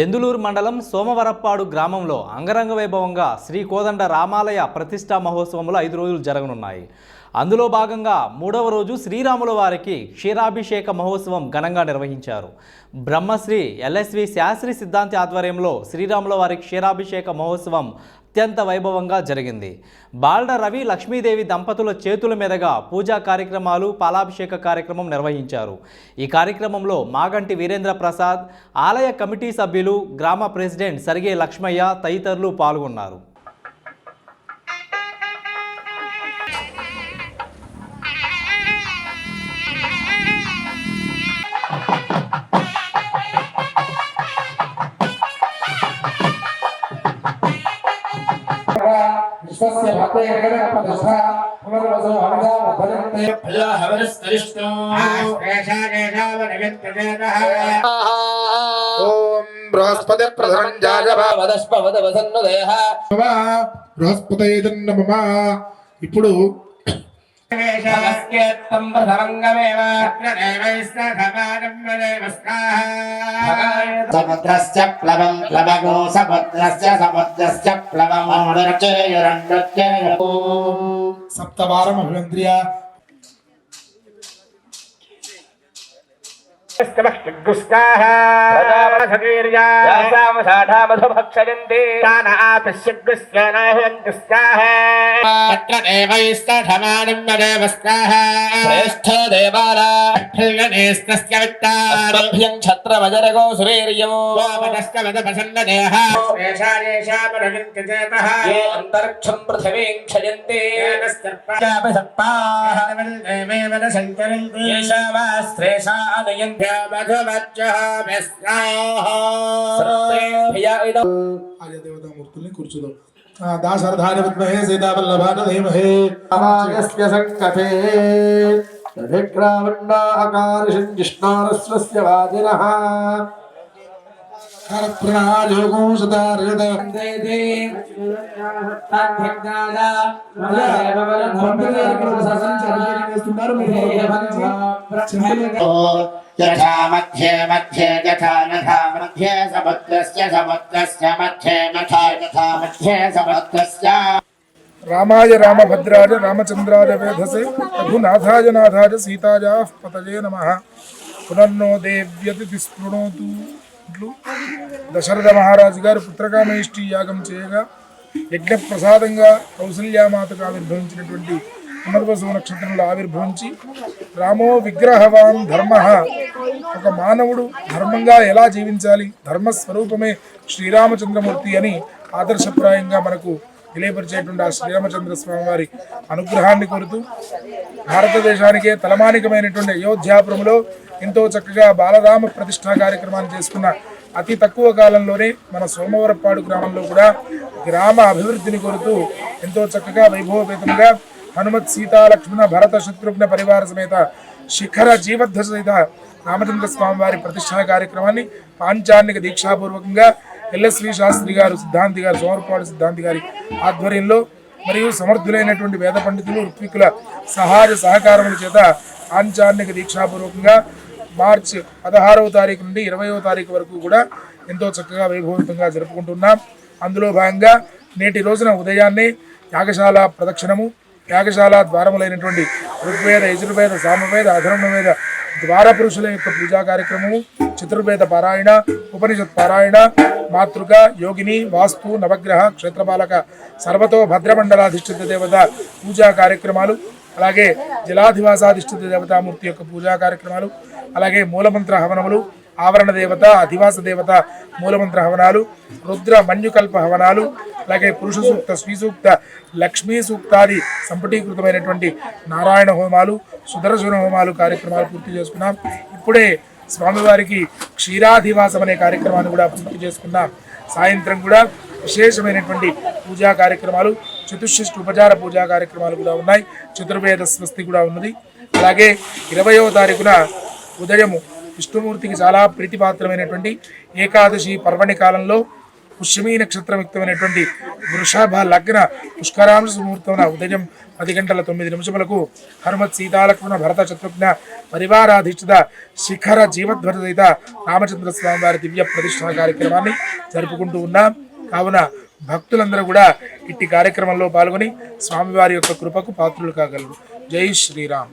దెందులూరు మండలం సోమవరప్పాడు గ్రామంలో అంగరంగ వైభవంగా శ్రీ కోదండ రామాలయ ప్రతిష్టా మహోత్సవంలో ఐదు రోజులు జరగనున్నాయి. అందులో భాగంగా మూడవ రోజు శ్రీరాముల వారికి క్షీరాభిషేక మహోత్సవం ఘనంగా నిర్వహించారు. బ్రహ్మశ్రీ ఎల్ఎస్వి శాస్త్రి సిద్ధాంతి ఆధ్వర్యంలో శ్రీరాముల వారి క్షీరాభిషేక మహోత్సవం అత్యంత వైభవంగా జరిగింది. బాలడ రవి లక్ష్మీదేవి దంపతుల చేతుల మీదుగా పూజా కార్యక్రమాలు పాలాభిషేక కార్యక్రమం నిర్వహించారు. ఈ కార్యక్రమంలో మాగంటి వీరేంద్ర ప్రసాద్ ఆలయ కమిటీ సభ్యులు గ్రామ ప్రెసిడెంట్ సరిగే లక్ష్మయ్య తదితరులు పాల్గొన్నారు. विश्वस्य भक्तैर्गणपदस्था पुनर्वसो हविषा वर्धन्ते अयो हवनस्तरिष्टो ॐ बृहस्पति प्रधनं जाजवा వదస్పవదవసన్నదేహ బృహస్పతి నమమ ఇప్పుడు సముద్రస్య ప్లవం ప్లవగో సముద్రస్య సముద్రస్య ప్లవమోదరచేయురండచేయ సప్తవారం అభిమంత్ర్య ఛత్రవజరగో సురేర్యో అంతరిక్షం పృథివీం క్షయంతి ఆర్యదేవతామూర్తుల్ని కూర్చుదాం. దాశరథాని విద్మహే సీతావల్లభాన ధీమహే. రామాయస్య సంకటే. విక్రామండాకారిషం జిష్ణారస్వస్య వాజినః కరప్రణాయోగో సదారయద యథా మధ్యే మధ్యే యథా యథా మధ్యే సముద్రస్య సముద్రస్య మధ్యే యథా యథా మధ్యే సముద్రస్య రామాయ రామభద్రాయ రామచంద్రాయ వేధసే రఘునాథాయ నాథాయ సీతాయా పతజే నమ। పునర్నో దశరథ మహారాజు గారు పుత్రకామేష్టి యాగం చేయగా యజ్ఞ ప్రసాదంగా కౌసల్యామాతకు ఆవిర్భవించినటువంటి పునర్వసు నక్షత్రంలో ఆవిర్భవించి రామో విగ్రహవాన్ ధర్మ. ఒక మానవుడు ధర్మంగా ఎలా జీవించాలి? ధర్మస్వరూపమే శ్రీరామచంద్రమూర్తి అని ఆదర్శప్రాయంగా మనకు తెలియపరిచేటువంటి ఆ శ్రీరామచంద్ర స్వామి వారి అనుగ్రహాన్ని కోరుతూ భారతదేశానికే తలమానికమైనటువంటి అయోధ్యాపురంలో ఎంతో చక్కగా బాలరామ ప్రతిష్టా కార్యక్రమాన్ని చేసుకున్న అతి తక్కువ కాలంలోనే మన సోమవరపాడు గ్రామంలో కూడా గ్రామ అభివృద్ధిని కోరుతూ ఎంతో చక్కగా వైభవపేతంగా హనుమత్ సీతా లక్ష్మణ భరత శత్రుఘ్న పరివార సమేత శిఖర జీవద్ధ సహిత రామచంద్ర స్వామి వారి ప్రతిష్టా కార్యక్రమాన్ని పాంచాన్నిక దీక్షాపూర్వకంగా ఎల్ఎస్వి శాస్త్రి గారు సిద్ధాంతి గారు సోమరపాడు సిద్ధాంతి గారి ఆధ్వర్యంలో మరియు సమర్థులైనటువంటి వేద పండితులు ఋత్వికుల సహాయ సహకారముల చేత ఆంచాన్యక దీక్షాపూర్వకంగా మార్చి పదహారవ తారీఖు నుండి ఇరవయవ తారీఖు వరకు కూడా ఎంతో చక్కగా వైభవంతంగా జరుపుకుంటున్నాం. అందులో భాగంగా నేటి రోజున ఉదయాన్నే యాగశాల ప్రదక్షిణము యాగశాల ద్వారములైనటువంటి ఋగ్వేద యజుర్వేద సామవేద అధర్మవేద ద్వారపురుషుల యొక్క పూజా కార్యక్రమము చతుర్వేద పారాయణ ఉపనిషత్ పారాయణ మాతృక యోగిని వాస్తు నవగ్రహ క్షేత్రపాలక సర్వతో భద్రమండలాధిష్ఠిత దేవత పూజా కార్యక్రమాలు అలాగే జలాధివాసాధిష్ఠిత దేవతామూర్తి యొక్క పూజా కార్యక్రమాలు అలాగే మూలమంత్ర హవనములు ఆవరణ దేవత అధివాస దేవత మూలమంత్ర హవనాలు రుద్ర మన్యుకల్ప హవనాలు అలాగే పురుష సూక్త శ్రీ సూక్త లక్ష్మీ సూక్తాది సంపుటీకృతమైనటువంటి నారాయణ హోమాలు సుదర్శన హోమాలు కార్యక్రమాలు పూర్తి చేసుకున్నాం. ఇప్పుడే స్వామివారికి క్షీరాధివాసం అనే కార్యక్రమాన్ని కూడా పూర్తి చేసుకున్నాం. సాయంత్రం కూడా విశేషమైనటువంటి పూజా కార్యక్రమాలు చతుషష్ఠి ఉపచార పూజా కార్యక్రమాలు కూడా ఉన్నాయి. చతుర్వేద స్వస్తి కూడా ఉన్నది. అలాగే ఇరవయవ తారీఖున ఉదయము విష్ణుమూర్తికి చాలా ప్రీతిపాత్రమైనటువంటి ఏకాదశి పర్వణి కాలంలో పుష్యమీ నక్షత్రయుక్తమైనటువంటి వృషభ లగ్న పుష్కరాంశ ముహూర్తమున ఉదయం పది గంటల తొమ్మిది నిమిషములకు హనుమత్ సీతాలక్ష్మణ భరత శత్రుఘ్న పరివారాధిష్ఠిత శిఖర జీవధ్వజ రామచంద్ర స్వామి వారి దివ్య ప్రతిష్ఠా కార్యక్రమాన్ని జరుపుకుంటూ ఉన్నాం. కావున భక్తులందరూ కూడా ఇట్టి కార్యక్రమంలో పాల్గొని స్వామివారి యొక్క కృపకు పాత్రులు కాగలరు. జై శ్రీరామ్.